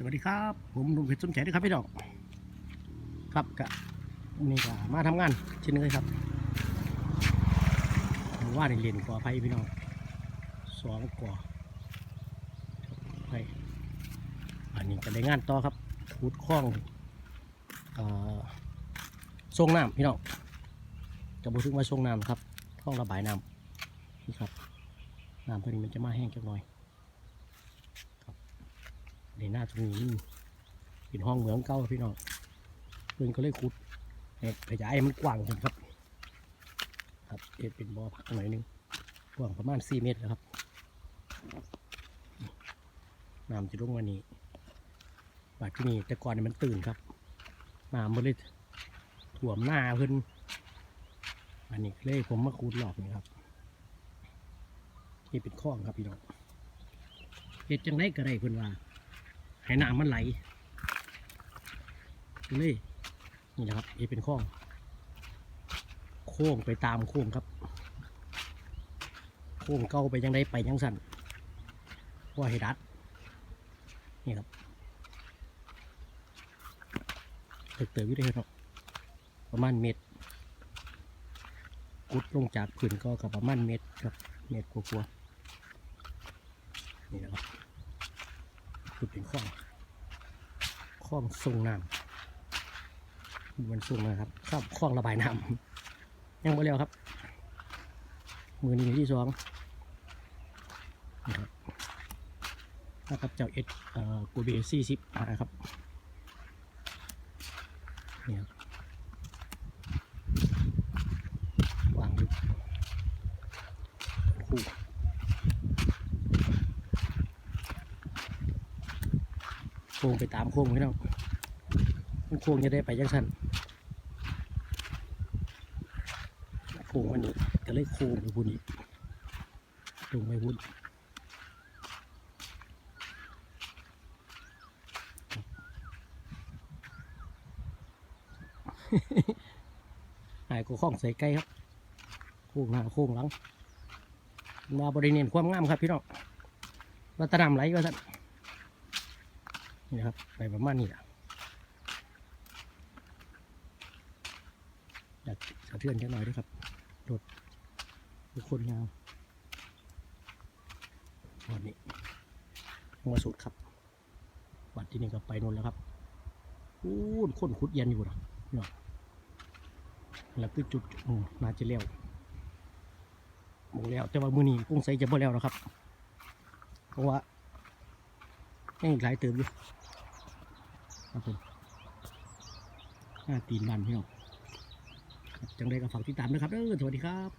สวัสดีครับ ผมหนุ่มเพชรสมใจด้วยครับพี่น้องครับกะนี่ก็มาทำงานเช่นเคยครับผมว่าในเรียนก่อไฟพี่น้องสองก่อไฟอันนี้ก็ได้งานต่อครับขุดคลองเอ่อส่งน้ำพี่น้องจะบอกถึงว่าส่งน้ำครับคลองระบายน้ำนี่ครับน้ำตัวนี้มันจะมาแห้งจักหน่อย นหน้าตรงนี้เป็นห้องเหมืองเก่าพี่น้องเพื่อนก็เลยขุดขยายมันกว้างขึ้นครับ ครับเอ็ดเป็นบ่อพักหน่อยนึงกว้างประมาณ4เมตรแล้วครับน้ำจะลงวันนี้บาดที่นี่แต่ก่อนมันตื่นครับน้ำมันเลยถ่วมหน้าเพิ่นอันนี้เลยผมมาขุดหลอกนี่ครับนี่เป็นข้องครับพี่น้องเฮ็ดจังไดก็ได้เพิ่นว่า ให้น้ำมันไหลเลยนี่นะครับนี่เป็นข้องโค้งไปตามโค้งครับ โค้งเก้าไปยังได้ไปยังสั่นว่าให้ดัดนี่ครับตึกเตยวิทยาครับประมาณเมตรกุดลงจากผืนก็กับประมาณเมตรครับเมตรกว่าๆนี่นะครับคือเป็นข้อง คลองส่งน้ำมันส่งนะครับครอบคลองระบายน้ำยังไม่เล้วครับ มือนี้ที่สองนะครับนะครับเจ้าเอ็ดกูเบสี่สิบนะครับนี่ครับวางอยู่คู่ โค้งไปตามโค้งพี่น้องมันโค้งจะได้ไปยังสั้นโค้งมันนี่ก็เลยโค้งไปพุ่นอีกลงไปพุ่นหายกูข้องใส่ไก่ครับโค้งหน้าโค้งหลังมาบริเวณความงามครับพี่น้องวัตนามไหลก็สั่าน นะครับไปประมาณนี้แหละอยากสะเทือนกันหน่อยด้วยครับรถทุกคนยาววันนี้มาสุดครับ วัดที่นี่ก็ไปนู่นแล้วครับอู้นคนขุดเย็นอยู่นะเนาะแล้วคือจุดอืมน่าจะเลี้ยวหมดแล้ว แต่ว่ามือนี้กุ้งใสจะบ่แล้วนะครับ เพราะว่ายังอีกหลายเติมอยู่ ครับผมหน้าตีนดันพี่น้องจังได้ก็ฝากติดตามนะครับเออสวัสดีครับ